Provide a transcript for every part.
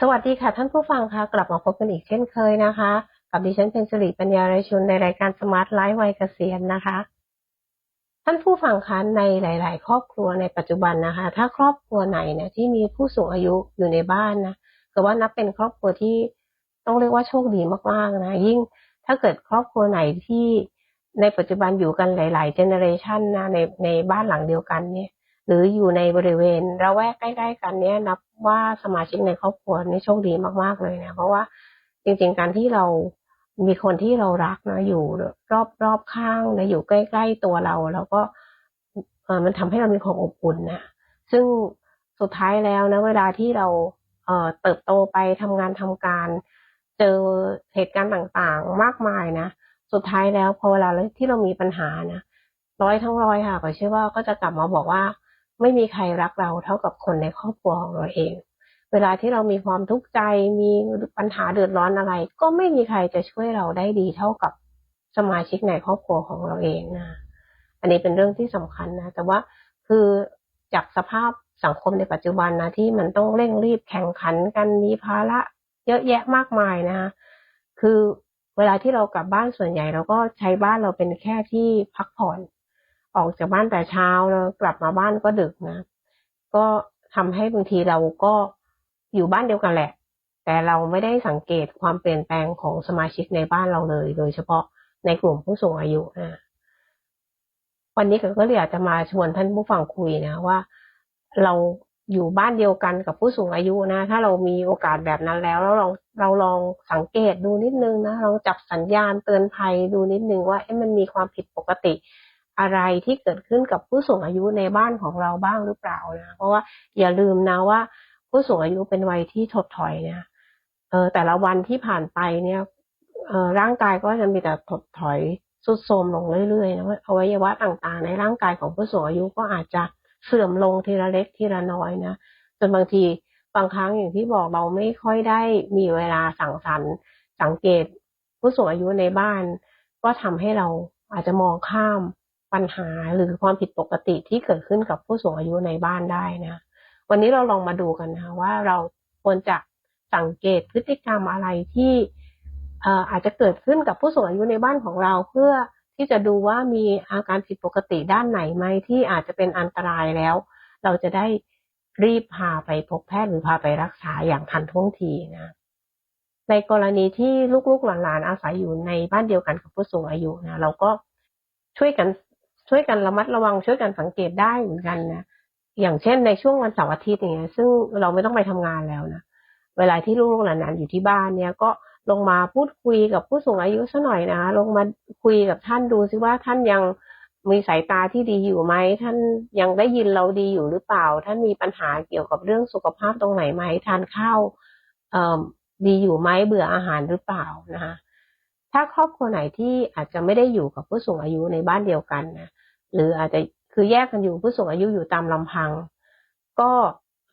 สวัสดีค่ะท่านผู้ฟังคะกลับมาพบกันอีกเช่นเคยนะคะ กับดิฉันเป็นสิริปัญญาไรชุนในรายการสมาร์ทไลฟ์วัยเกษียณนะคะ ท่านผู้ฟังคะในหลาย ๆ ครอบครัวในปัจจุบันนะคะ ถ้าครอบครัวไหนเนี่ยที่มีผู้สูงอายุอยู่ในบ้านนะก็ว่านับเป็นครอบครัวที่ต้องเรียกว่าโชคดีมากๆนะยิ่งถ้าเกิดครอบครัวไหนที่ในปัจจุบันอยู่กันหลาย ๆ เจเนอเรชันนะในในบ้านหลังเดียวกันเนี่ย หรืออยู่ในบริเวณระแวกใกล้ ๆ กันเนี่ยนับว่าสมาชิกในครอบครัวนี่โชคดีมากๆเลยนะเพราะว่าจริงๆการที่เรามีคนที่เรารักนะอยู่รอบรอบข้างนะอยู่ใกล้ ๆ ตัวเราแล้วก็เออมันทำให้เรามีความอบอุ่นนะซึ่งสุดท้ายแล้วนะเวลาที่เราเอ่อเติบโตไปทำงานทำการ เจอเหตุการณ์ต่างๆ มากมายนะสุดท้ายแล้วพอเวลาที่เรามีปัญหานะร้อยทั้งร้อยค่ะก็เชื่อว่าก็จะกลับมาบอกว่า ไม่มีใครรักเราเท่ากับคนในครอบครัวของเราเอง เวลาที่เรามีความทุกข์ใจมีปัญหาเดือดร้อนอะไร ก็ไม่มีใครจะช่วยเราได้ดีเท่ากับสมาชิกในครอบครัวของเราเองนะอันนี้เป็นเรื่องที่สำคัญนะแต่ว่าคือจากสภาพสังคมในปัจจุบันนะที่มันต้องเร่งรีบแข่งขันกันมีภาระเยอะแยะมากมายนะคะคือเวลาที่เรากลับบ้านส่วนใหญ่เราก็ใช้บ้านเราเป็นแค่ที่พักผ่อน ออกจากบ้านแต่เช้าแล้วกลับมาบ้านก็ดึกนะ ก็ทำให้บางทีเราก็อยู่บ้านเดียวกันแหละ แต่เราไม่ได้สังเกตความเปลี่ยนแปลงของสมาชิกในบ้านเราเลย โดยเฉพาะในกลุ่มผู้สูงอายุนะวันนี้ก็เลยอยากจะมาชวนท่านผู้ฟังคุยนะว่า เราอยู่บ้านเดียวกันกับผู้สูงอายุนะ ถ้าเรามีโอกาสแบบนั้นแล้วแล้วเราเราลองสังเกตดูนิดนึงนะลองจับสัญญาณเตือนภัยดูนิดนึงว่าเอ๊ะมันมีความผิดปกติ อะไรที่เกิดขึ้นกับผู้สูงอายุในบ้านของเราบ้างหรือเปล่านะเพราะว่าอย่าลืมนะว่า ผู้สูงอายุเป็นวัยที่ถดถอยเนี่ยเออแต่ละวันที่ผ่านไปเนี่ยเออร่างกายก็จะมีแต่ถดถอยสุดโทรมลงเรื่อยๆนะว่าอวัยวะต่างๆ ในร่างกายของผู้สูงอายุก็อาจจะเสื่อมลงทีละเล็กทีละน้อยนะจนบางทีบางครั้งอย่างที่บอกเราไม่ค่อยได้มีเวลาสังสรรค์สังเกต ผู้สูงอายุในบ้าน ก็ทำให้เราอาจจะมองข้าม ปัญหาหรือความผิดปกติที่เกิดขึ้นกับผู้สูงอายุในบ้านได้นะ วันนี้เราลองมาดูกันนะว่าเราควรจะสังเกตพฤติกรรมอะไรที่อาจจะเกิดขึ้นกับผู้สูงอายุในบ้านของเราเพื่อที่จะดูว่ามีอาการผิดปกติด้านไหนไหมที่อาจจะเป็นอันตรายแล้ว เราจะได้รีบพาไปพบแพทย์หรือพาไปรักษาอย่างทันท่วงทีนะในกรณีที่ลูกๆหลานๆอาศัยอยู่ในบ้านเดียวกันกับผู้สูงอายุนะเราก็ช่วยกัน ช่วยกันระมัดระวังช่วยกันสังเกตได้เหมือนกันนะอย่างเช่นในช่วงวันเสาร์อาทิตย์อย่างเงี้ย ซึ่งเราไม่ต้องไปทำงานแล้วนะเวลาที่ลูกๆหลานอยู่ที่บ้านเนี่ยก็ลงมาพูดคุยกับผู้สูงอายุสัหน่อยนะลงมาคุยกับท่านดูซิว่าท่านยังมีสายตาที่ดีอยู่ไหมท่านยังได้ยินเราดีอยู่หรือเปล่า ท่านมีปัญหาเกี่ยวกับเรื่องสุขภาพตรงไหนไหมทานข้าวดีอยู่ไหมเบื่ออาหารหรือเปล่านะคะถ้าครอบครัวไหนที่อาจจะไม่ได้อยู่กับผู้สูงอายุในบ้านเดียวกันนะ หรืออาจจะคือแยกกันอยู่ผู้สูงอายุอยู่ตามลำพัง ก็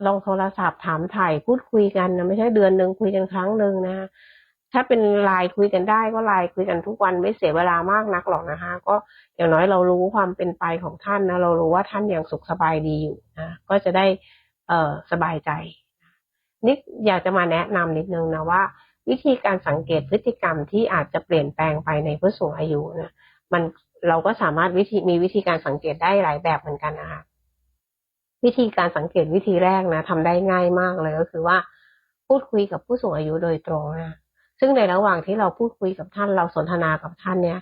ลองโทรศัพท์ถามถ่ายพูดคุยกันนะไม่ใช่เดือนหนึ่งคุยกันครั้งหนึ่งนะถ้าเป็นไลน์คุยกันได้ก็ไลน์คุยกันทุกวันไม่เสียเวลามากนักหรอกนะคะ ก็อย่างน้อยเรารู้ความเป็นไปของท่านนะเรารู้ว่าท่านยังสุขสบายดีอยู่นะก็จะได้เออสบายใจนิดอยากจะมาแนะนำนิดนึงนะว่า วิธีการสังเกตพฤติกรรมที่อาจจะเปลี่ยนแปลงไปในผู้สูงอายุนะมัน เราก็สามารถวิธีมีวิธีการสังเกตได้หลายแบบเหมือนกันนะคะวิธีการสังเกตวิธีแรกนะทำได้ง่ายมากเลยก็คือว่า พูดคุยกับผู้สูงอายุโดยตรงนะซึ่งในระหว่างที่เราพูดคุยกับท่านเราสนทนากับท่านเนี่ย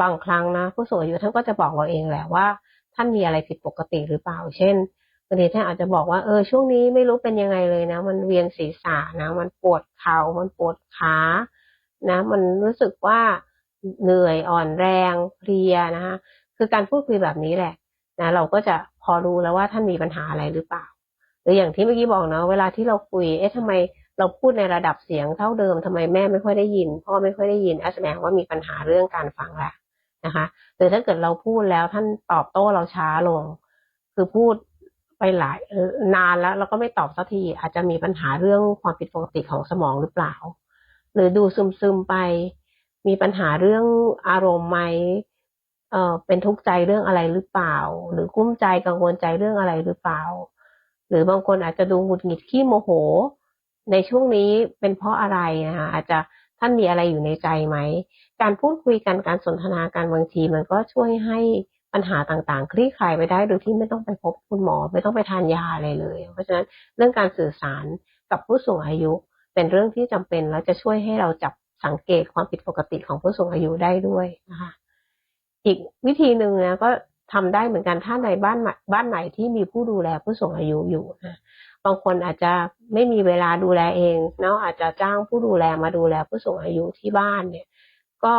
บางครั้งนะ ผู้สูงอายุท่านก็จะบอกเราเองแหละว่า ท่านมีอะไรผิดปกติหรือเปล่า เช่นบางทีท่านอาจจะบอกว่าเออช่วงนี้ไม่รู้เป็นยังไงเลยนะ มันเวียนศีรษะนะ มันปวดเขา่ามันปวดขานะ มันรู้สึกว่า เหนื่อยอ่อนแรงเพลียนะคะคือการพูดคุยแบบนี้แหละนะเราก็จะพอรู้แล้วว่าท่านมีปัญหาอะไรหรือเปล่า หรืออย่างที่เมื่อกี้บอกเนาะเวลาที่เราคุยเอ๊ะทำไมเราพูดในระดับเสียงเท่าเดิมทำไมแม่ไม่ค่อยได้ยินพ่อไม่ค่อยได้ยินแสดงว่ามีปัญหาเรื่องการฟังแหละนะคะหรือถ้าเกิดเราพูดแล้วท่านตอบโต้เราช้าลง คือพูดไปหลายนานแล้วเราก็ไม่ตอบสักทีอาจจะมีปัญหาเรื่องความผิดปกติของสมองหรือเปล่า หรือดูซึมๆไป มีปัญหาเรื่องอารมณ์ไหมเออเป็นทุกข์ใจเรื่องอะไรหรือเปล่า หรือกุ้มใจกังวลใจเรื่องอะไรหรือเปล่า หรือบางคนอาจจะดูหงุดหงิดขี้โมโห ในช่วงนี้เป็นเพราะอะไรนะคะอาจจะท่านมีอะไรอยู่ในใจไหม การพูดคุยกันการสนทนาการบางที มันก็ช่วยให้ปัญหาต่างๆ คลี่คลายไปได้โดยที่ไม่ต้องไปพบคุณหมอ ไม่ต้องไปทานยาอะไรเลย เพราะฉะนั้นเรื่องการสื่อสารกับผู้สูงอายุ เป็นเรื่องที่จำเป็นแล้วจะช่วยให้เราจับ สังเกตความผิดปกติของผู้สูงอายุได้ด้วยนะคะอีกวิธีหนึ่งนะก็ทำได้เหมือนกันถ้าในบ้านบ้านไหนที่มีผู้ดูแลผู้สูงอายุอยู่นะบางคนอาจจะไม่มีเวลาดูแลเองเนาะอาจจะจ้างผู้ดูแลมาดูแลผู้สูงอายุที่บ้านเนี่ย ก็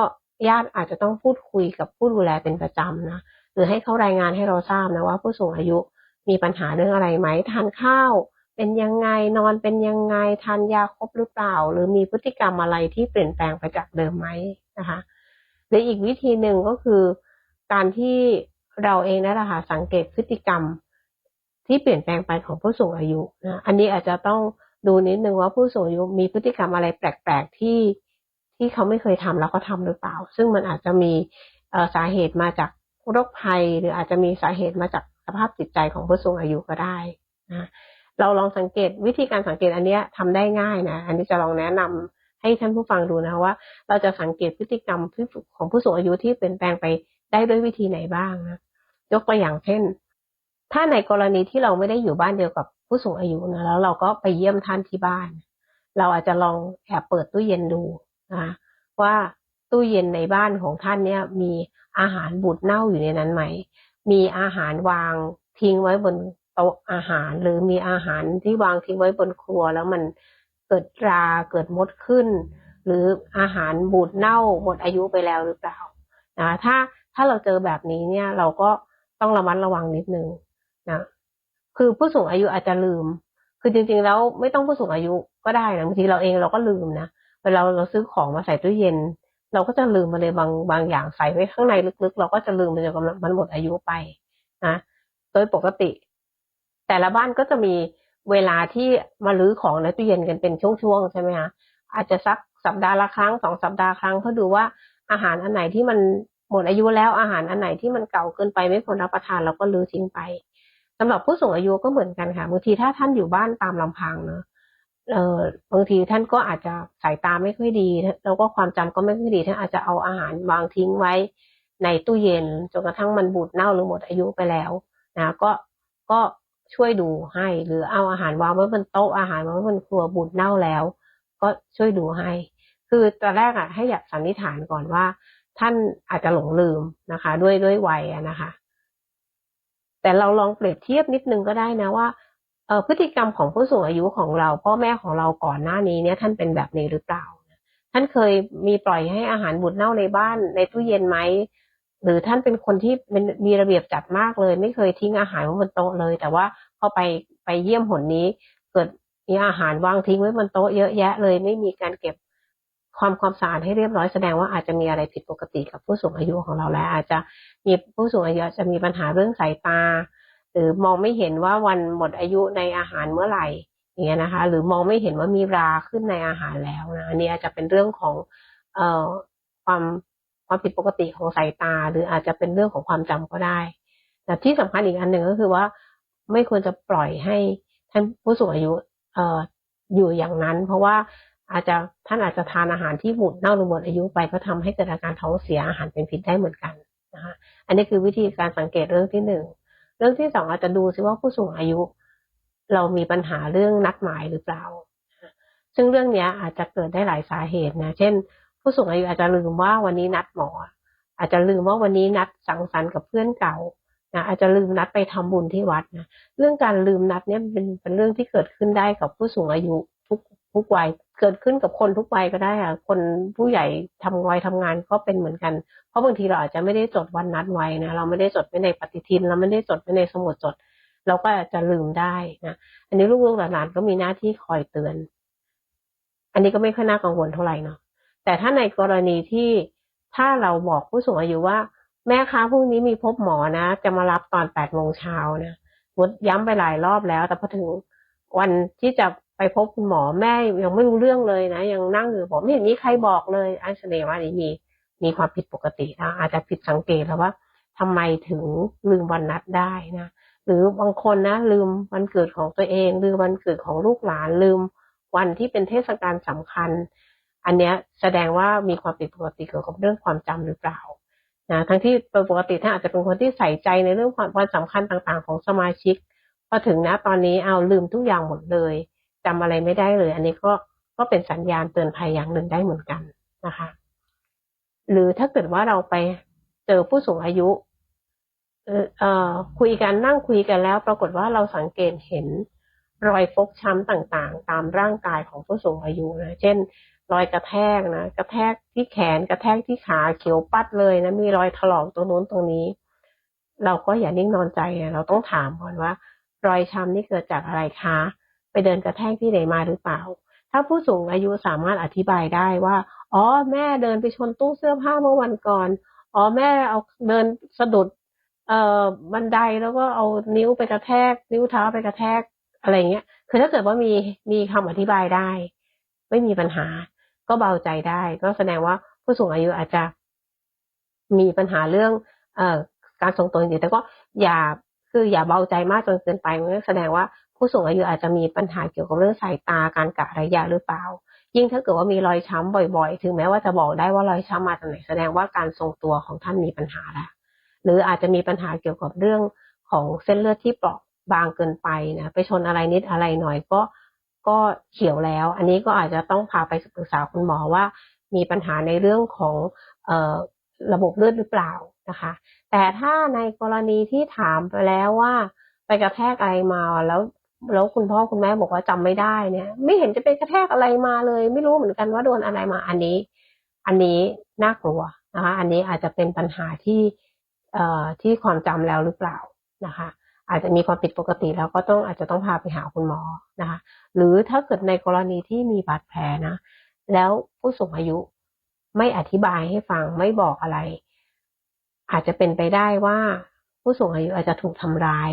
ญาติอาจจะต้องพูดคุยกับผู้ดูแลเป็นประจำนะหรือให้เขารายงานให้เราทราบนะว่าผู้สูงอายุมีปัญหาเรื่องอะไรไหมทานข้าว เป็นยังไงนอนเป็นยังไงทานยาครบหรือเปล่า หรือมีพฤติกรรมอะไรที่เปลี่ยนแปลงไปจากเดิมไหมนะคะหรืออีกวิธีหนึ่งก็คือ การที่เราเองนั่นแหละค่ะสังเกตพฤติกรรมที่เปลี่ยนแปลงไปของผู้สูงอายุนะอันนี้อาจจะต้องดูนิดนึงว่าผู้สูงอายุมีพฤติกรรมอะไรแปลกๆที่ที่เขาไม่เคยทำแล้วก็ทำหรือเปล่า ซึ่งมันอาจจะมีสาเหตุมาจากโรคภัย หรืออาจจะมีสาเหตุมาจากสภาพจิตใจของผู้สูงอายุก็ได้นะ เราลองสังเกตวิธีการสังเกตอันนี้ทำได้ง่ายนะ อันนี้จะลองแนะนำให้ท่านผู้ฟังดูนะว่า เราจะสังเกตพฤติกรรมของผู้สูงอายุที่เปลี่ยนแปลงไปได้ด้วยวิธีไหนบ้างนะยกตัวอย่างเช่น ถ้าในกรณีที่เราไม่ได้อยู่บ้านเดียวกับผู้สูงอายุนะแล้วเราก็ไปเยี่ยมท่านที่บ้าน เราอาจจะลองแอบเปิดตู้เย็นดูนะว่าตู้เย็นในบ้านของท่านเนี่ย มีอาหารบูดเน่าอยู่ในนั้นไหมมีอาหารวางทิ้งไว้บน โต๊ะอาหารหรือมีอาหารที่วางทิ้งไว้บนครัว แล้วมันเกิดราเกิดมดขึ้น หรืออาหารบูดเน่าหมดอายุไปแล้วหรือเปล่านะถ้าถ้าเราเจอแบบนี้เนี่ยเราก็ต้องระมัดระวังนิดนึงนะคือผู้สูงอายุอาจจะลืม คือจริงๆแล้วไม่ต้องผู้สูงอายุก็ได้นะบางทีเราเองเราก็ลืมนะเวลาเราซื้อของมาใส่ตู้เย็น เราก็จะลืมมาเลยบางบางอย่างใส่ไว้ข้างในลึกๆ เราก็จะลืมไปจนกำลังมันหมดอายุไปนะโดยปกติ แต่ละบ้านก็จะมีเวลาที่มาลื้อของในตู้เย็นกันเป็นช่วงๆใช่ไหมคะอาจจะสักสัปดาห์ละครั้งสองสัปดาห์ครั้งเพื่อดูว่าอาหารอันไหนที่มันหมดอายุแล้วอาหารอันไหนที่มันเก่าเกินไปไม่ควรรับประทานเราก็ลื้อทิ้งไปสำหรับผู้สูงอายุก็เหมือนกันค่ะบางทีถ้าท่านอยู่บ้านตามลำพังเนอะเออบางทีท่านก็อาจจะสายตาไม่ค่อยดี แล้วก็ความจำก็ไม่ค่อยดีท่านอาจจะเอาอาหารวางทิ้งไว้ในตู้เย็นจนกระทั่งมันบูดเน่าหรือหมดอายุไปแล้วนะก็ก็ ช่วยดูให้ หรือเอาอาหารวางไว้บนโต๊ะอาหารวางไว้บนครัวบูดเน่าแล้ว ก็ช่วยดูให้ คือตอนแรกอะให้อยากสันนิษฐานก่อนว่า ท่านอาจจะหลงลืมนะคะ ด้วยด้วยวัยนะคะ แต่เราลองเปรียบเทียบนิดนึงก็ได้นะว่าเออพฤติกรรมของผู้สูงอายุของเราพ่อแม่ของเราก่อนหน้านี้เนี่ยท่านเป็นแบบนี้หรือเปล่า ท่านเคยมีปล่อยให้อาหารบุตรเน่าในบ้านในตู้เย็นไหม หรือท่านเป็นคนที่มีระเบียบจัดมากเลย ไม่เคยทิ้งอาหารไว้บนโต๊ะเลย แต่ว่าพอไปไปเยี่ยมหนนี้ เกิดมีอาหารวางทิ้งไว้บนโต๊ะเยอะแยะเลย ไม่มีการเก็บความความสะอาดให้เรียบร้อยแสดงว่าอาจจะมีอะไรผิดปกติกับผู้สูงอายุของเราแล้ว อาจจะมีผู้สูงอายุจะมีปัญหาเรื่องสายตา หรือมองไม่เห็นว่าวันหมดอายุในอาหารเมื่อไหร่อย่างเงี้ยนะคะ หรือมองไม่เห็นว่ามีราขึ้นในอาหารแล้วนะอันนี้อาจจะเป็นเรื่องของเอ่อความ ความผิดปกติของสายตา หรืออาจจะเป็นเรื่องของความจำก็ได้แต่ที่สำคัญอีกอันหนึ่งก็คือว่า ไม่ควรจะปล่อยให้ท่านผู้สูงอายุเอ่ออยู่อย่างนั้น เพราะว่าอาจจะท่านอาจจะทานอาหารที่หมดเน่าหรือหมดอายุไปก็ทำให้เกิดอาการท้องเสียอาหารเป็นพิษได้เหมือนกันนะคะอันนี้คือวิธีการสังเกตเรื่องที่หนึ่งเรื่องที่สองอาจจะดูซิว่าผู้สูงอายุ เรามีปัญหาเรื่องนัดหมายหรือเปล่า ซึ่งเรื่องนี้อาจจะเกิดได้หลายสาเหตุนะ เช่น ผู้สูงอายุอาจจะลืมว่าวันนี้นัดหมอ อาจจะลืมว่าวันนี้นัดสังสรรค์กับเพื่อนเก่านะอาจจะลืมนัดไปทำบุญที่วัดนะเรื่องการลืมนัดเนี่ยเป็นเป็นเรื่องที่เกิดขึ้นได้กับผู้สูงอายุทุกทุกวัยเกิดขึ้นกับคนทุกวัยก็ได้อะคนผู้ใหญ่ทำวัยทำงานก็เป็นเหมือนกัน เพราะบางทีเราอาจจะไม่ได้จดวันนัดไว้นะเราไม่ได้จดไว้ในปฏิทิน เราไม่ได้จดไว้ในสมุดจด เราก็อาจจะลืมได้นะอันนี้ลูกๆหลานๆก็มีหน้าที่คอยเตือน อันนี้ก็ไม่ค่อยน่ากังวลเท่าไหร่เนาะ แต่ถ้าในกรณีที่ถ้าเราบอกผู้สูงอายุว่า แม่ค้าพรุ่งนี้มีพบหมอนะ จะมารับตอนแปดโมงเช้านะมดย้ำไปหลายรอบแล้ว แต่พอถึงวันที่จะไปพบคุณหมอแม่ยังไม่รู้เรื่องเลยนะ ยังนั่งอยู่ผมไม่เห็นมีใครบอกเลยอันแสดงว่านี้มีมีความผิดปกตินะอาจจะผิดสังเกตแล้วว่าทำไมถึงลืมวันนัดได้นะหรือบางคนนะ ลืมวันเกิดของตัวเองลืมวันเกิดของลูกหลานลืมวันที่เป็นเทศกาลสำคัญ อันเนี้ยแสดงว่ามีความผิดปกติเกี่ยวกับเรื่องความจำหรือเปล่านะทั้งที่ปกติท่านอาจจะเป็นคนที่ใส่ใจในเรื่องความวันสำคัญต่างๆ ของสมาชิกพอถึงนะตอนนี้เอาลืมทุกอย่างหมดเลยจำอะไรไม่ได้เลย อันนี้ก็ก็เป็นสัญญาณเตือนภัยอย่างหนึ่งได้เหมือนกันนะคะ หรือถ้าเกิดว่าเราไปเจอผู้สูงอายุเอ่อคุยกันนั่งคุยกันแล้ว ปรากฏว่าเราสังเกตเห็นรอยฟกช้ำต่างๆ ตามร่างกายของผู้สูงอายุนะ เช่น รอยกระแทกนะ กระแทกที่แขนกระแทกที่ขาเขียวปัดเลยนะ มีรอยถลอกตรงโน้นตรงนี้ เราก็อย่านิ่งนอนใจเราต้องถามก่อนว่า รอยช้ำนี่เกิดจากอะไรคะ ไปเดินกระแทกที่ไหนมาหรือเปล่า ถ้าผู้สูงอายุสามารถอธิบายได้ว่า อ๋อ แม่เดินไปชนตู้เสื้อผ้าเมื่อวันก่อน อ๋อ แม่เอาเดินสะดุด เอ่อ บันไดแล้วก็เอานิ้วไปกระแทก นิ้วเท้าไปกระแทก อะไรเงี้ย คือถ้าเกิดว่ามี มีคำอธิบายได้ ไม่มีปัญหา ก็เบาใจได้ ก็แสดงว่าผู้สูงอายุอาจจะมีปัญหาเรื่องเอ่อการทรงตัวจริงแต่ก็อย่าคืออย่าเบาใจมากจนเกินไปมันแสดงว่าผู้สูงอายุอาจจะมีปัญหาเกี่ยวกับเรื่องสายตาการกะระยะหรือเปล่า ยิ่งถ้าเกิดว่ามีรอยช้ำบ่อย ๆ ถึงแม้ว่าจะบอกได้ว่ารอยช้ำมาจากไหนแสดงว่าการทรงตัวของท่านมีปัญหาแล้วหรืออาจจะมีปัญหาเกี่ยวกับเรื่องของเส้นเลือดที่เปราะบางเกินไปนะไปชนอะไรนิดอะไรหน่อยก็ ก็เขียวแล้ว อันนี้ก็อาจจะต้องพาไปปรึกษาคุณหมอว่า มีปัญหาในเรื่องของออระบบเลือดหรือเปล่านะคะ แต่ถ้าในกรณีที่ถามไปแล้วว่า ไปกระแทกอะไรมาแล้วแล้วคุณพ่อคุณแม่บอกว่าจำไม่ได้เนี่ย ไม่เห็นจะไปกระแทกอะไรมาเลย ไม่รู้เหมือนกันว่าโดนอะไรมาอันนี้ อันนี้น่ากลัวนะคะ อันนี้อาจจะเป็นปัญหาที่เอ่อที่ความจำแล้วหรือเปล่านะคะ อาจจะมีความผิดปกติแล้วก็ต้องอาจจะต้องพาไปหาคุณหมอนะคะ หรือถ้าเกิดในกรณีที่มีบาดแผลนะ แล้วผู้สูงอายุไม่อธิบายให้ฟังไม่บอกอะไร อาจจะเป็นไปได้ว่าผู้สูงอายุอาจจะถูกทำร้าย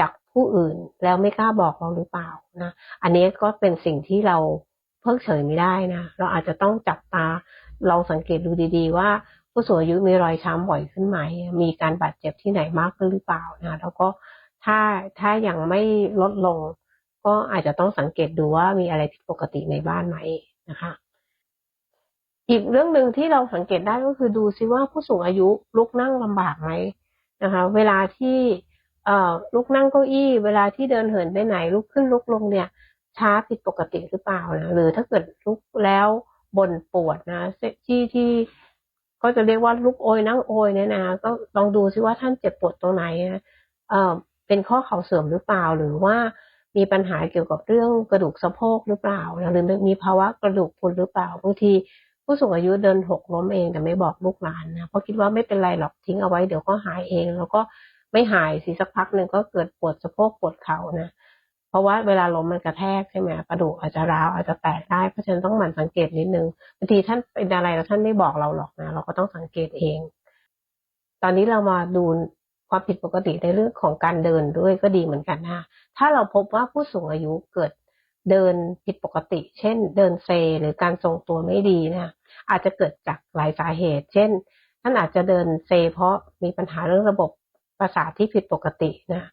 จากผู้อื่นแล้วไม่กล้าบอกเราหรือเปล่านะ อันนี้ก็เป็นสิ่งที่เราเพิกเฉยไม่ได้นะ เราอาจจะต้องจับตาลองสังเกตดูดี ๆ ว่า ผู้สูงอายุมีรอยช้ำบ่อยขึ้นไหม มีการบาดเจ็บที่ไหนมากขึ้นหรือเปล่านะแล้วก็ถ้าถ้ายังไม่ลดลง ก็อาจจะต้องสังเกตดูว่ามีอะไรผิดปกติในบ้านไหมนะคะ อีกเรื่องหนึ่งที่เราสังเกตได้ก็คือดูซิว่าผู้สูงอายุลุกนั่งลำบากไหมนะคะ เวลาที่เอ่อลุกนั่งเก้าอี้ เวลาที่เดินเหินไปไหนลุกขึ้นลุกลงเนี่ย ช้าผิดปกติหรือเปล่านะหรือถ้าเกิดลุกแล้วบ่นปวดนะที่ที่ ก็จะเรียกว่าลุกโอยนั่งโอยเนี่ยนะก็ลองดูซิว่าท่านเจ็บปวดตรงไหนนะเอ่อเป็นข้อเข่าเสื่อมหรือเปล่าหรือว่ามีปัญหาเกี่ยวกับเรื่องกระดูกสะโพกหรือเปล่าหรือมีภาวะกระดูกพรุนหรือเปล่าบางทีผู้สูงอายุเดินหกล้มเองแต่ไม่บอกลูกหลานนะเพราะคิดว่าไม่เป็นไรหรอกทิ้งเอาไว้เดี๋ยวก็หายเอง แล้วก็ไม่หายสิสักพักหนึ่งก็เกิดปวดสะโพกปวดเข่านะ เพราะว่าเวลาล้มมันกระแทกใช่ไหมกระดูกอาจจะร้าวอาจจะแตกได้เพราะฉะนั้นต้องหมั่นสังเกตนิดนึงบางทีท่านเป็นอะไรแล้วท่านไม่บอกเราหรอกนะ เราก็ต้องสังเกตเอง ตอนนี้เรามาดูความผิดปกติในเรื่องของการเดินด้วยก็ดีเหมือนกันนะถ้าเราพบว่าผู้สูงอายุเกิดเดินผิดปกติ เช่น เดินเซ หรือการทรงตัวไม่ดีนะอาจจะเกิดจากหลายสาเหตุ เช่นท่านอาจจะเดินเซ เพราะมีปัญหาเรื่องระบบประสาทที่ผิดปกตินะ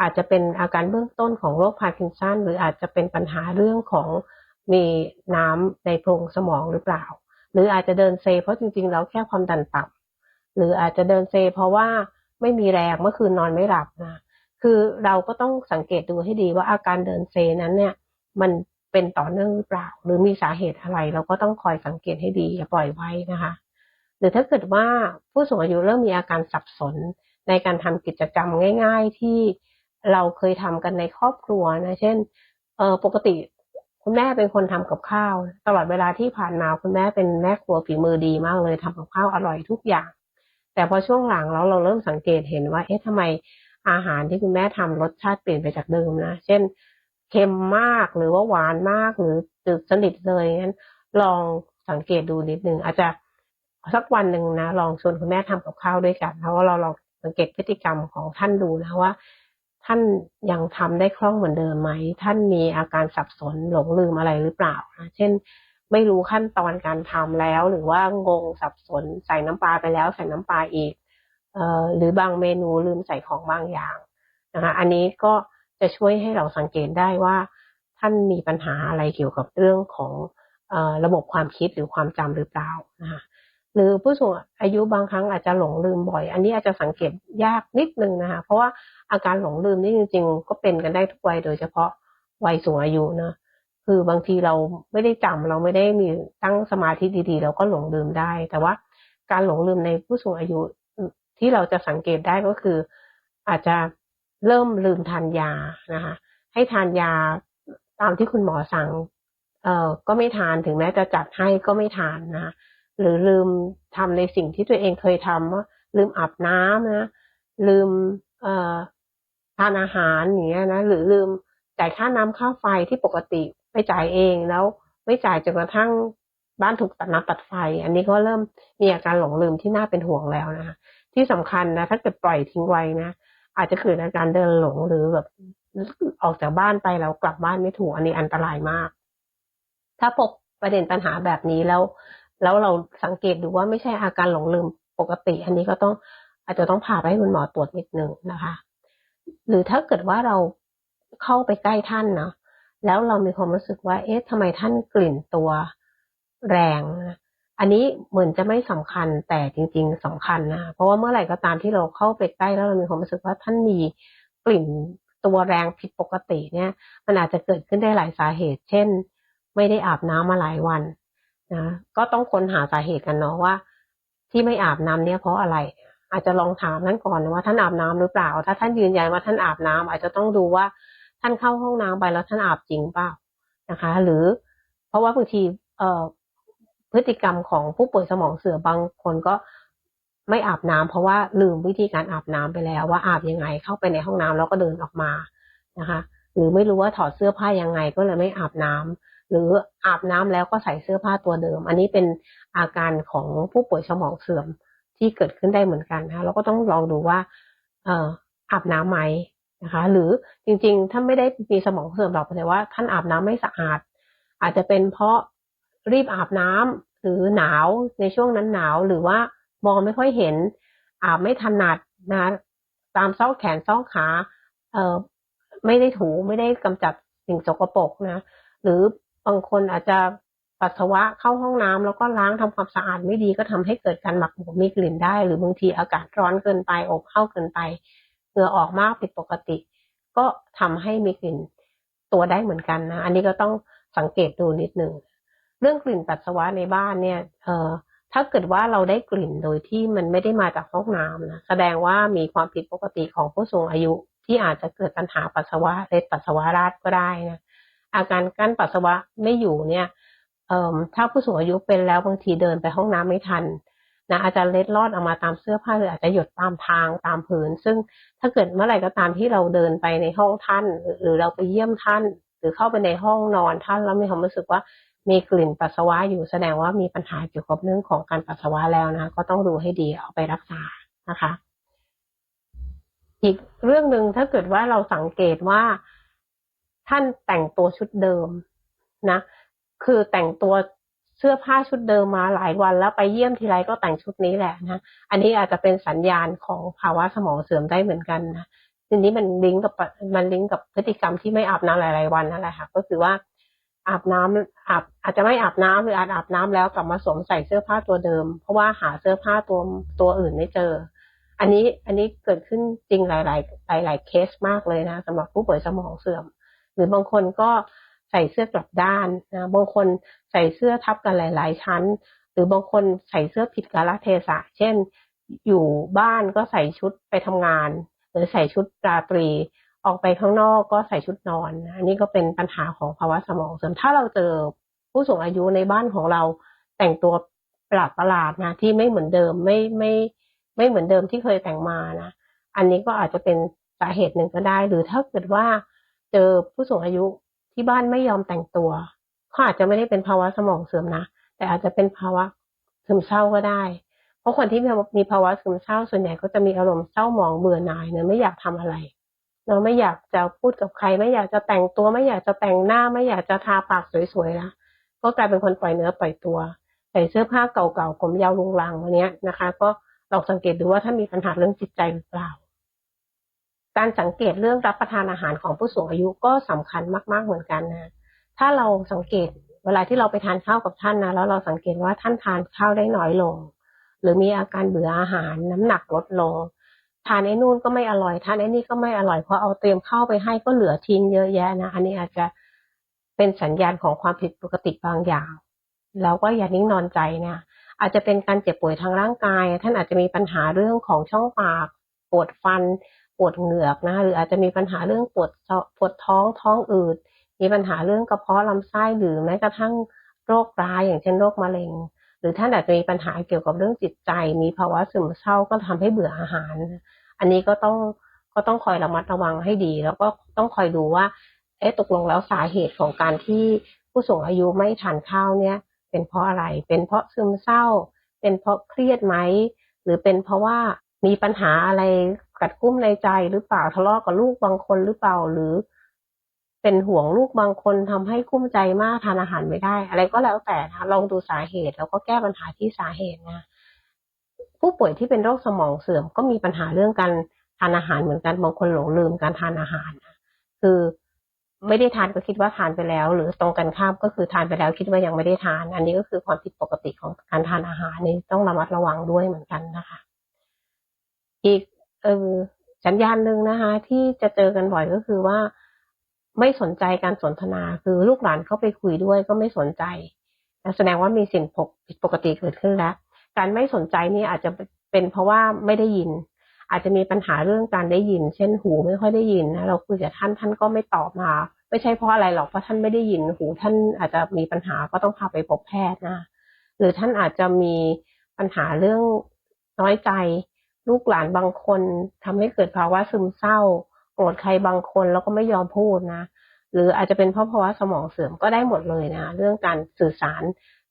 อาจจะเป็นอาการเบื้องต้นของโรคพาร์กินสันหรืออาจจะเป็นปัญหาเรื่องของมีน้ำในโพรงสมองหรือเปล่า หรืออาจจะเดินเซ เพราะจริงๆแล้วแค่ความดันต่ำหรืออาจจะเดินเซ เพราะว่าไม่มีแรงเมื่อคืนนอนไม่หลับนะคือเราก็ต้องสังเกตดูให้ดีว่าอาการเดินเซนั้นเนี่ย มันเป็นต่อเนื่องหรือเปล่า หรือมีสาเหตุอะไร เราก็ต้องคอยสังเกตให้ดีอย่าปล่อยไว้นะคะ หรือถ้าเกิดว่าผู้สูงอายุเริ่มมีอาการสับสนในการทำกิจกรรมง่าย ๆ ที่ เราเคยทำกันในครอบครัวนะ เช่น เออปกติคุณแม่เป็นคนทำกับข้าว ตลอดเวลาที่ผ่านมาคุณแม่เป็นแม่ครัวฝีมือดีมากเลยทำกับข้าวอร่อยทุกอย่าง แต่พอช่วงหลังแล้วเราเริ่มสังเกตเห็นว่า เอ๊ะทำไมอาหารที่คุณแม่ทำรสชาติเปลี่ยนไปจากเดิมนะ เช่น เค็มมากหรือว่าหวานมากหรือจืดสนิทเลยงั้นลองสังเกตดูนิดนึงอาจจะสักวันหนึ่งนะลองชวนคุณแม่ทำกับข้าวด้วยกันแล้วเราลองสังเกตพฤติกรรมของท่านดูนะว่า ท่านยังทำได้คล่องเหมือนเดิมไหม ท่านมีอาการสับสนหลงลืมอะไรหรือเปล่า เช่น ไม่รู้ขั้นตอนการทำแล้ว หรือว่างงสับสนใส่น้ำปลาไปแล้วใส่น้ำปลาอีกเอ่อหรือบางเมนูลืมใส่ของบางอย่างนะคะ อันนี้ก็จะช่วยให้เราสังเกตได้ว่า ท่านมีปัญหาอะไรเกี่ยวกับเรื่องของออระบบความคิดหรือความจำหรือเปล่านะคะ หรือผู้สูงอายุบางครั้งอาจจะหลงลืมบ่อย อันนี้อาจจะสังเกตยากนิดนึงนะคะ เพราะว่าอาการหลงลืมนี่จริง ๆ ก็เป็นกันได้ทุกวัยโดยเฉพาะวัยสูงอายุนะคือบางทีเราไม่ได้จำเราไม่ได้มีตั้งสมาธิดีๆ เราก็หลงลืมได้ แต่ว่าการหลงลืมในผู้สูงอายุที่เราจะสังเกตได้ก็คือ อาจจะเริ่มลืมทานยานะคะ ให้ทานยาตามที่คุณหมอสั่งเอ่อก็ไม่ทานถึงแม้จะจัดให้ก็ไม่ทานนะ หรือลืมทำในสิ่งที่ตัวเองเคยทำว่าลืมอาบน้ำนะ ลืมทานอาหารอย่างเงี้ยนะหรือลืมจ่ายค่าน้ำค่าไฟที่ปกติไปจ่ายเองแล้วไม่จ่ายจนกระทั่งบ้านถูกตัดน้ำตัดไฟ อันนี้ก็เริ่มมีอาการหลงลืมที่น่าเป็นห่วงแล้วนะคะที่สำคัญนะถ้าเกิดปล่อยทิ้งไว้นะอาจจะเกิดอาการเดินหลงหรือแบบออกจากบ้านไปแล้วกลับบ้านไม่ถูกอันนี้อันตรายมาก ถ้าพบประเด็นปัญหาแบบนี้แล้ว แล้วเราสังเกตดูว่าไม่ใช่อาการหลงลืมปกติ อันนี้ก็ต้องอาจจะต้องพาไปให้คุณหมอตรวจนิดนึงนะคะ หรือถ้าเกิดว่าเราเข้าไปใกล้ท่านเนาะแล้วเรามีความรู้สึกว่า เอ๊ะทำไมท่านกลิ่นตัวแรงนะอันนี้เหมือนจะไม่สำคัญแต่จริง ๆสำคัญนะเพราะว่าเมื่อไหร่ก็ตามที่เราเข้าไปใกล้แล้วเรามีความรู้สึกว่าท่านมีกลิ่นตัวแรงผิดปกติเนี่ย มันอาจจะเกิดขึ้นได้หลายสาเหตุ เช่น ไม่ได้อาบน้ำมาหลายวัน นะก็ต้องค้นหาสาเหตุกันเนาะว่า ที่ไม่อาบน้ำเนี่ยเพราะอะไร อาจจะลองถามท่านก่อนว่าท่านอาบน้ำหรือเปล่า ถ้าท่านยืนยันว่าท่านอาบน้ำอาจจะต้องดูว่าท่านเข้าห้องน้ำไปแล้วท่านอาบจริงเปล่านะคะ หรือ เพราะว่าบางทีเอ่อพฤติกรรมของผู้ป่วยสมองเสื่อมบางคนก็ไม่อาบน้ำเพราะว่าลืมวิธีการอาบน้ำไปแล้ว ว่าอาบยังไงเข้าไปในห้องน้ำแล้วก็เดินออกมานะคะ หรือไม่รู้ว่าถอดเสื้อผ้ายังไงก็เลยไม่อาบน้ำ หรืออาบน้ำแล้วก็ใส่เสื้อผ้าตัวเดิม อันนี้เป็นอาการของผู้ป่วยสมองเสื่อมที่เกิดขึ้นได้เหมือนกันนะเราก็ต้องลองดูว่าเอ่ออาบน้ำไหมนะคะหรือจริงๆถ้าไม่ได้มีสมองเสื่อมหรอกแต่ว่าท่านอาบน้ำไม่สะอาด อาจจะเป็นเพราะรีบอาบน้ำหรือหนาวในช่วงนั้นหนาวหรือว่ามองไม่ค่อยเห็น อาบไม่ถนัดนะตามซอกแขนซอกขาเอ่อไม่ได้ถูไม่ได้กำจัดสิ่งสกปรกนะหรือ บางคนอาจจะปัสสาวะเข้าห้องน้ำแล้วก็ล้างทำความสะอาดไม่ดีก็ทำให้เกิดการหมักหมมมีกลิ่นได้ หรือบางทีอากาศร้อนเกินไปอบเข้าเกินไปเหงื่อออกมากผิดปกติ ก็ทำให้มีกลิ่นตัวได้เหมือนกันนะ อันนี้ก็ต้องสังเกตดูนิดนึงเรื่องกลิ่นปัสสาวะในบ้านเนี่ยเอ่อถ้าเกิดว่าเราได้กลิ่นโดยที่มันไม่ได้มาจากห้องน้ำนะแสดงว่ามีความผิดปกติของผู้สูงอายุที่อาจจะเกิดปัญหาปัสสาวะเล็ดปัสสาวะราดก็ได้นะ อาการกั้นปัสสาวะไม่อยู่เนี่ยถ้าผู้สูงอายุเป็นแล้วบางทีเดินไปห้องน้ำไม่ทันนะอาจจะเล็ดลอดออกมาตามเสื้อผ้าหรืออาจจะหยดตามทางตามผืน ซึ่งถ้าเกิดเมื่อไหร่ก็ตามที่เราเดินไปในห้องท่าน หรือเราไปเยี่ยมท่าน หรือเข้าไปในห้องนอนท่านแล้วมีความรู้สึกว่ามีกลิ่นปัสสาวะอยู่แสดงว่ามีปัญหาเกี่ยวกับเรื่องของการปัสสาวะแล้วนะ ก็ต้องดูให้ดีเอาไปรักษานะคะ อีกเรื่องหนึ่งถ้าเกิดว่าเราสังเกตว่า ท่านแต่งตัวชุดเดิมนะ คือแต่งตัวเสื้อผ้าชุดเดิมมาหลายวันแล้วไปเยี่ยมทีไรก็แต่งชุดนี้แหละนะ อันนี้อาจจะเป็นสัญญาณของภาวะสมองเสื่อมได้เหมือนกันนะทีนี้มันลิงก์กับมันลิงก์กับพฤติกรรมที่ไม่อาบน้ำหลาย ๆ วันนั่นแหละค่ะ ก็คือว่าอาบน้ำอาบอาจจะไม่อาบน้ำหรืออาจอาบน้ำแล้วกลับมาสวมใส่เสื้อผ้าตัวเดิม เพราะว่าหาเสื้อผ้าตัวตัวอื่นไม่เจอ อันนี้อันนี้เกิดขึ้นจริงหลาย ๆ หลาย ๆ เคสมากเลยนะสำหรับผู้ป่วยสมองเสื่อม รือบางคนก็ใส่เสื้อกลับด้านนะบางคนใส่เสื้อทับกันหลาย ๆ ชั้น หรือบางคนใส่เสื้อผิดกาลเทศะ เช่น อยู่บ้านก็ใส่ชุดไปทำงาน หรือใส่ชุดราตรีออกไปข้างนอกก็ใส่ชุดนอนอันนี้ก็เป็นปัญหาของภาวะสมองเสื่อมถ้าเราเจอผู้สูงอายุในบ้านของเราแต่งตัวประหลาดประหลาดนะที่ไม่เหมือนเดิมไม่ไม่ไม่เหมือนเดิมที่เคยแต่งมานะอันนี้ก็อาจจะเป็นสาเหตุหนึ่งก็ได้ หรือถ้าเกิดว่า เจอผู้สูงอายุที่บ้านไม่ยอมแต่งตัวเขาอาจจะไม่ได้เป็นภาวะสมองเสื่อมนะ แต่อาจจะเป็นภาวะซึมเศร้าก็ได้ เพราะคนที่มีภาวะซึมเศร้าส่วนใหญ่ก็จะมีอารมณ์เศร้าหมองเบื่อหน่ายเนะไม่อยากทำอะไรเราไม่อยากจะพูดกับใคร ไม่อยากจะแต่งตัว ไม่อยากจะแต่งหน้า ไม่อยากจะทาปากสวยๆละก็กลายเป็นคนปล่อยเนื้อปล่อยตัวใส่เสื้อผ้าเก่าๆผมยาวลุงลังวันนี้นะคะ ก็ลองสังเกตดูว่าถ้ามีปัญหาเรื่องจิตใจหรือเปล่า การสังเกตเรื่องรับประทานอาหารของผู้สูงอายุก็สำคัญมาก ๆเหมือนกันนะถ้าเราสังเกตเวลาที่เราไปทานข้าวกับท่านนะแล้วเราสังเกตว่าท่านทานข้าวได้น้อยลง หรือมีอาการเบื่ออาหารน้ำหนักลดลง ทานไอ้นู่นก็ไม่อร่อยทานไอ้นี่ก็ไม่อร่อยเพราะเอาเตรียมข้าวไปให้ก็เหลือทิ้งเยอะแยะนะอันนี้อาจจะเป็นสัญญาณของความผิดปกติบางอย่างแล้วก็อย่านิ่งนอนใจนี่ยอาจจะเป็นการเจ็บป่วยทางร่างกาย ท่านอาจจะมีปัญหาเรื่องของช่องปากปวดฟัน ปวดเหงือกนะหรืออาจจะมีปัญหาเรื่องปวดปวดท้องท้องอืดมีปัญหาเรื่องกระเพาะลำไส้หรือแม้กระทั่งโรคร้ายอย่างเช่นโรคมะเร็ง หรือท่านอาจจะมีปัญหาเกี่ยวกับเรื่องจิตใจ มีภาวะซึมเศร้าก็ทำให้เบื่ออาหาร อันนี้ก็ต้องก็ต้องคอยระมัดระวังให้ดี แล้วก็ต้องคอยดูว่าเอ๊ะตกลงแล้วสาเหตุของการที่ผู้สูงอายุไม่ทานข้าวเนี่ย เป็นเพราะอะไร เป็นเพราะซึมเศร้า เป็นเพราะเครียดไหม หรือเป็นเพราะว่ามีปัญหาอะไร กัดกุ้มในใจหรือเปล่าทะเลาะกับลูกบางคนหรือเปล่าหรือ เป็นห่วงลูกบางคนทำให้กุ้มใจมากทานอาหารไม่ได้ อะไรก็แล้วแต่นะลองดูสาเหตุแล้วก็แก้ปัญหาที่สาเหตุนะผู้ป่วยที่เป็นโรคสมองเสื่อมก็มีปัญหาเรื่องการทานอาหารเหมือนกันบางคนหลงลืมการทานอาหารนะคือไม่ได้ทานก็คิดว่าทานไปแล้ว หรือตรงกันข้ามก็คือทานไปแล้วคิดว่ายังไม่ได้ทาน อันนี้ก็คือความผิดปกติของการทานอาหารนี่ต้องระมัดระวังด้วยเหมือนกันนะคะ อีก เออสัญญาณหนึ่งนะคะ ที่จะเจอกันบ่อยก็คือว่า ไม่สนใจการสนทนาคือลูกหลานเข้าไปคุยด้วยก็ไม่สนใจแสดงว่ามีสิ่งผิดปกติเกิดขึ้นแล้ว การไม่สนใจนี่อาจจะเป็นเพราะว่าไม่ได้ยิน อาจจะมีปัญหาเรื่องการได้ยิน เช่นหูไม่ค่อยได้ยินนะเราคุยกับท่านท่านก็ไม่ตอบมา ไม่ใช่เพราะอะไรหรอกเพราะท่านไม่ได้ยิน หูท่านอาจจะมีปัญหาก็ต้องพาไปพบแพทย์นะหรือท่านอาจจะมีปัญหาเรื่องน้อยใจ ลูกหลานบางคนทำให้เกิดภาวะซึมเศร้า โกรธใครบางคนแล้วก็ไม่ยอมพูดนะ หรืออาจจะเป็นเพราะภาวะสมองเสื่อมก็ได้หมดเลยนะเรื่องการสื่อสาร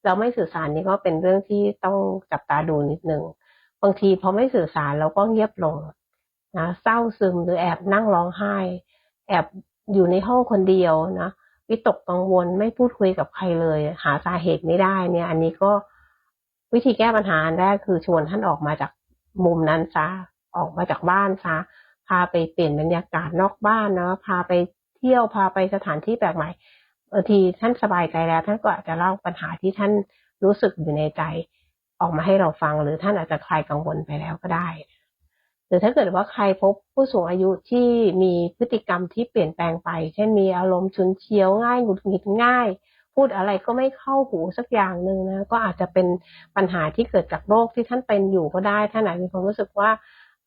เราไม่สื่อสารนี่ก็เป็นเรื่องที่ต้องจับตาดูนิดนึงบางทีพอไม่สื่อสารเราก็เงียบลงนะเศร้าซึมหรือแอบนั่งร้องไห้ แอบอยู่ในห้องคนเดียวนะวิตกกังวลไม่พูดคุยกับใครเลย หาสาเหตุไม่ได้เนี่ย อันนี้ก็วิธีแก้ปัญหาแรกคือชวนท่านออกมาจาก มุมนั้นซะออกมาจากบ้านซะพาไปเปลี่ยนบรรยากาศนอกบ้านเนาะพาไปเที่ยวพาไปสถานที่แปลกใหม่บางทีท่านสบายใจแล้วท่านก็อาจจะเล่าปัญหาที่ท่านรู้สึกอยู่ในใจ ออกมาให้เราฟัง หรือท่านอาจจะคลายกังวลไปแล้วก็ได้ หรือถ้าเกิดว่าใครพบผู้สูงอายุที่มีพฤติกรรมที่เปลี่ยนแปลงไป เช่นมีอารมณ์ชุนเชียวง่ายหงุดหงิดง่าย พูดอะไรก็ไม่เข้าหูสักอย่างหนึ่งนะก็อาจจะเป็นปัญหาที่เกิดจากโรคที่ท่านเป็นอยู่ก็ได้ท่านอาจมีความรู้สึกว่า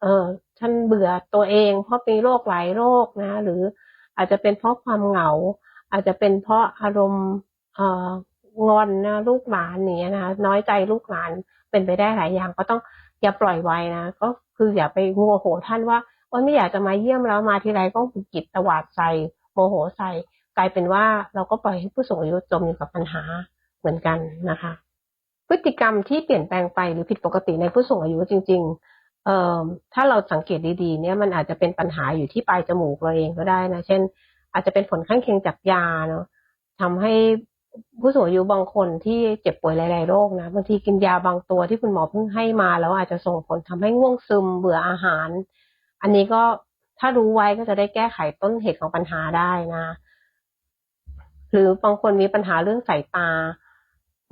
เออฉันเบื่อตัวเอง เพราะมีโรคหลายโรคนะ หรืออาจจะเป็นเพราะความเหงา อาจจะเป็นเพราะอารมณ์เอ่องอนนะลูกหลานนี้นะน้อยใจลูกหลานเป็นไปได้หลายอย่างก็ต้องอย่าปล่อยไว้นะก็คืออย่าไปโมโหท่านว่าว่าไม่อยากจะมาเยี่ยมแล้วมาทีไรก็หุกิดตวาดใส่โมโหใส่ กลายเป็นว่าเราก็ปล่อยให้ผู้สูงอายุจมอยู่กับปัญหาเหมือนกันนะคะ พฤติกรรมที่เปลี่ยนแปลงไปหรือผิดปกติในผู้สูงอายุจริง ๆ เอ่อถ้าเราสังเกตดีๆ เนี่ยมันอาจจะเป็นปัญหาอยู่ที่ปลายจมูกเราเองก็ได้นะ เช่น อาจจะเป็นผลข้างเคียงจากยาเนาะทำให้ผู้สูงอายุบางคนที่เจ็บป่วยหลาย ๆ โรคนะบางทีกินยาบางตัวที่คุณหมอเพิ่งให้มา แล้วอาจจะส่งผลทำให้ง่วงซึมเบื่ออาหาร อันนี้ก็ถ้ารู้ไว้ก็จะได้แก้ไขต้นเหตุของปัญหาได้นะ หรือบางคนมีปัญหาเรื่องสายตา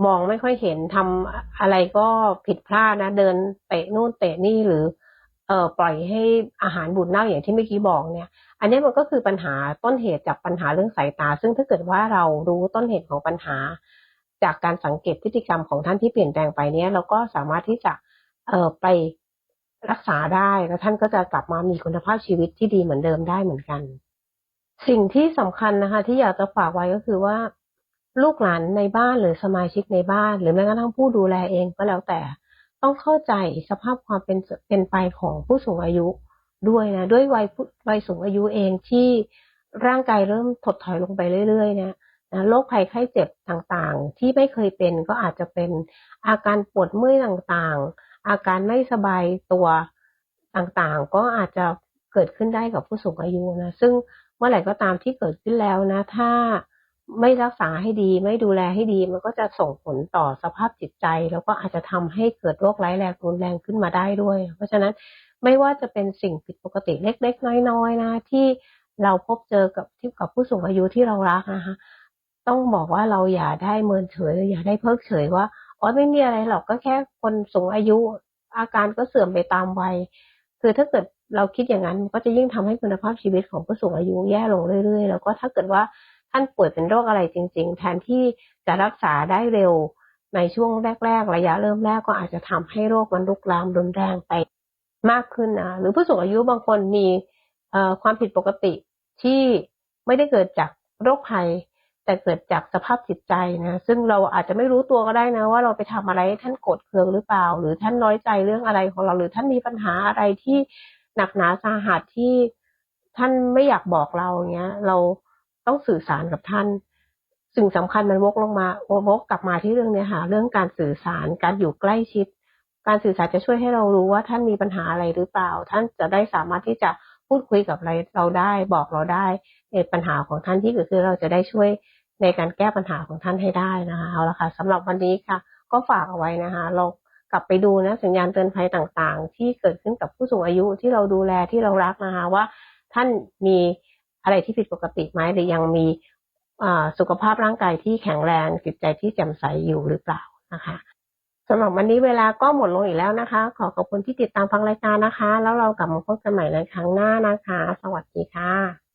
มองไม่ค่อยเห็นทำอะไรก็ผิดพลาดนะ เดินเตะนู่นเตะนี่หรือเอ่อปล่อยให้อาหารบูดเน่าอย่างที่เมื่อกี้บอกเนี่ย อันนี้มันก็คือปัญหาต้นเหตุจากปัญหาเรื่องสายตา ซึ่งถ้าเกิดว่าเรารู้ต้นเหตุของปัญหา จากการสังเกตพฤติกรรมของท่านที่เปลี่ยนแปลงไปเนี้ยเราก็สามารถที่จะเอ่อไปรักษาได้แล้วท่านก็จะกลับมามีคุณภาพชีวิตที่ดีเหมือนเดิมได้เหมือนกัน สิ่งที่สำคัญนะคะ ที่อยากจะฝากไว้ก็คือว่า ลูกหลานในบ้านหรือสมาชิกในบ้าน หรือแม้กระทั่งผู้ดูแลเองก็แล้วแต่ ต้องเข้าใจสภาพความเป็นเป็นไปของผู้สูงอายุด้วยนะ ด้วยวัยวัยสูงอายุเองที่ร่างกายเริ่มถดถอยลงไปเรื่อยๆเนี่ยนะโรคภัยไข้เจ็บต่างๆ ที่ไม่เคยเป็นก็อาจจะเป็นอาการปวดเมื่อยต่างๆ อาการไม่สบายตัวต่างๆ ก็อาจจะเกิดขึ้นได้กับผู้สูงอายุนะ ซึ่ง เมื่อไหร่ก็ตามที่เกิดขึ้นแล้วนะ ถ้าไม่รักษาให้ดีไม่ดูแลให้ดี มันก็จะส่งผลต่อสภาพจิตใจ แล้วก็อาจจะทำให้เกิดโรคร้ายแรงรุนแรงขึ้นมาได้ด้วย เพราะฉะนั้นไม่ว่าจะเป็นสิ่งผิดปกติเล็กๆ น้อยๆนะที่เราพบเจอกับที่กับผู้สูงอายุที่เรารักนะคะต้องบอกว่าเราอย่าได้เมินเฉยอย่าได้เพิกเฉยว่าอ๋อไม่มีอะไรหรอกก็แค่คนสูงอายุ อาการก็เสื่อมไปตามวัย คือถ้าเกิด เราคิดอย่างนั้นก็จะยิ่งทำให้คุณภาพชีวิตของผู้สูงอายุแย่ลงเรื่อยๆ แล้วก็ถ้าเกิดว่าท่านป่วยเป็นโรคอะไรจริง ๆ แทนที่จะรักษาได้เร็วในช่วงแรก ๆ ระยะเริ่มแรกก็อาจจะทำให้โรคมันลุกลามรุนแรงไปมากขึ้นนะหรือผู้สูงอายุบางคนมีความผิดปกติที่ไม่ได้เกิดจากโรคภัย แต่เกิดจากสภาพจิตใจนะซึ่งเราอาจจะไม่รู้ตัวก็ได้นะ ว่าเราไปทำอะไรท่านโกรธเคืองหรือเปล่า หรือท่านน้อยใจเรื่องอะไรของเราหรือท่านมีปัญหาอะไรที่ หนักหนาสาหัสที่ท่านไม่อยากบอกเราเงี้ย เราต้องสื่อสารกับท่าน สิ่งสำคัญมันวกลงมาวกกลับมาที่เรื่องเนี้ยค่ะเรื่องการสื่อสารการอยู่ใกล้ชิด การสื่อสารจะช่วยให้เรารู้ว่าท่านมีปัญหาอะไรหรือเปล่า ท่านจะได้สามารถที่จะพูดคุยกับเราได้บอกเราได้ในปัญหาของท่านที่เกิดขึ้นเราจะได้ช่วยในการแก้ปัญหาของท่านให้ได้นะคะเอาละค่ะสำหรับวันนี้ค่ะ ก็ฝากเอาไว้นะคะเรา กลับไปดูนะสัญญาณเตือนภัยต่างๆ ที่เกิดขึ้นกับผู้สูงอายุที่เราดูแลที่เรารักนะคะว่า ท่านมีอะไรที่ผิดปกติไหมหรือยังมีสุขภาพร่างกายที่แข็งแรงจิตใจที่แจ่มใสอยู่หรือเปล่านะคะสำหรับวันนี้เวลาก็หมดลงอีกแล้วนะคะ ขอขอบคุณที่ติดตามฟังรายการนะคะ แล้วเรากลับมาพบกันใหม่ในครั้งหน้านะคะ สวัสดีค่ะ